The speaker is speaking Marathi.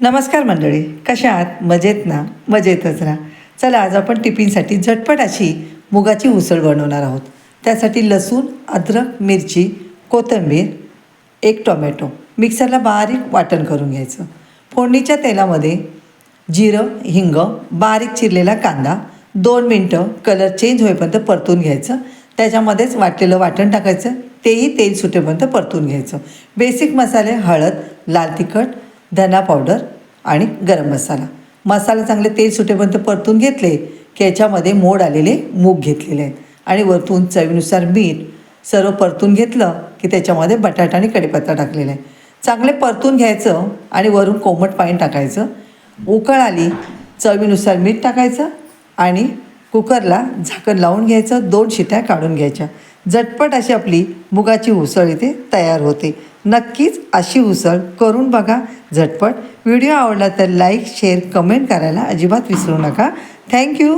नमस्कार मंडळी कशा आहात? मजेत ना? मजेतच राहा चला आज आपण टिफिनसाठी झटपट अशी मुगाची उसळ बनवणार आहोत. त्यासाठी लसूण अद्रक मिरची कोथिंबीर एक टोमॅटो. मिक्सरला बारीक वाटण करून घ्यायचं. फोडणीच्या तेलामध्ये जिरं हिंग बारीक चिरलेला कांदा दोन मिनटं कलर चेंज होईपर्यंत परतून घ्यायचं. त्याच्यामध्येच वाटलेलं वाटण टाकायचं. तेही तेल सुटेपर्यंत परतून घ्यायचं. बेसिक मसाले हळद लाल तिखट धना पावडर आणि गरम मसाला. मसाला चांगले तेल सुटेपर्यंत परतून घेतले की याच्यामध्ये मोड आलेले मूग घेतलेले आहेत. आणि वरतून चवीनुसार मीठ सर्व परतून घेतलं की त्याच्यामध्ये बटाटा आणि कढीपत्ता टाकलेला आहे. चांगले परतून घ्यायचं आणि वरून कोमट पाणी टाकायचं. उकळ आली चवीनुसार मीठ टाकायचं आणि कुकरला झाकण लावून घ्यायचं दोन शिट्या काढून घ्यायच्या. झटपट अशी आपली मुगाची उसळ इथे तयार होते. नक्कीच अशी उसळ करून बघा झटपट. व्हिडिओ आवडला तर लाईक शेअर कमेंट करायला अजिबात विसरू नका. थँक्यू.